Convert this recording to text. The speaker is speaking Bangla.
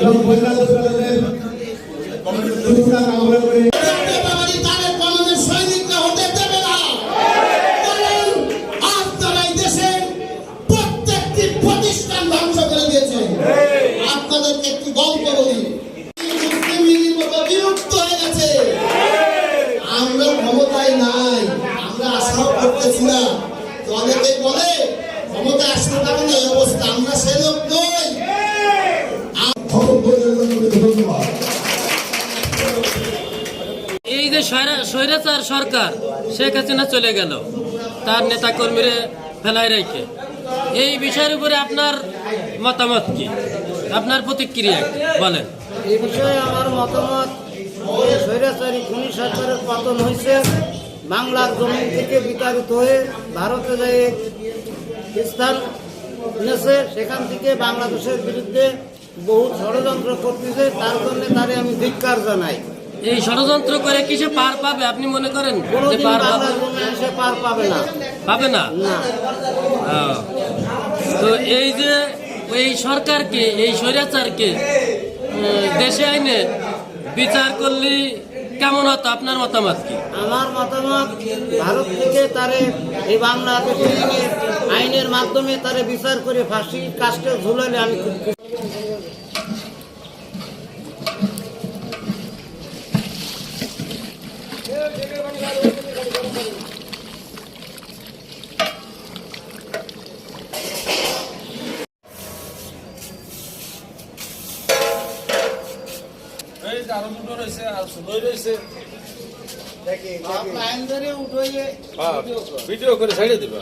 এবং বৈরাগদের সুস্থতা কামনা করে না। তো অনেকেই বলে ক্ষমতায় আসতে পারে না এই অবস্থা আমরা সে লোক নই। এই যে স্বৈরা- স্বৈরাচার সরকার শেখ হাসিনা চলে গেল তার নেতা কর্মীরা ফেলাই রেখে। এই বিষয়ের উপরে আপনার মতামত কি? আপনার প্রতিক্রিয়া বলেন। এই বিষয়ে আমার মতামত যে স্বৈরাচারী খুনি সরকারের পতন হয়েছে। বাংলার জমিন থেকে বিতাড়িত হয়ে ভারতে যেয়ে স্থান নিয়েছে সেখান থেকে বাংলাদেশের বিরুদ্ধে বহু ষড়যন্ত্র করতেছে। তার জন্য তারে আমি ধিক্কার জানাই। এই ষড়যন্ত্র করে কি সে পার পাবে আপনি মনে করেন যে পার পাবে? সে পার পাবে না। পাবে না। তো এই যে এই সরকারকে এই স্বৈরাচারকে দেশে আইনে বিচার করলে কেমন হতো? আপনার মতামত কি? আমার মতামত, ভারত থেকে তারে এই বাংলাদেশে আইনের মাধ্যমে তারে বিচার করে ফাঁসি কাস্টে ঝুলালে আমি খুব রয়েছে আরও দুটো রয়েছে আর ষোলোই রয়েছে। ভিডিও করে। ছেড়ে দেবে।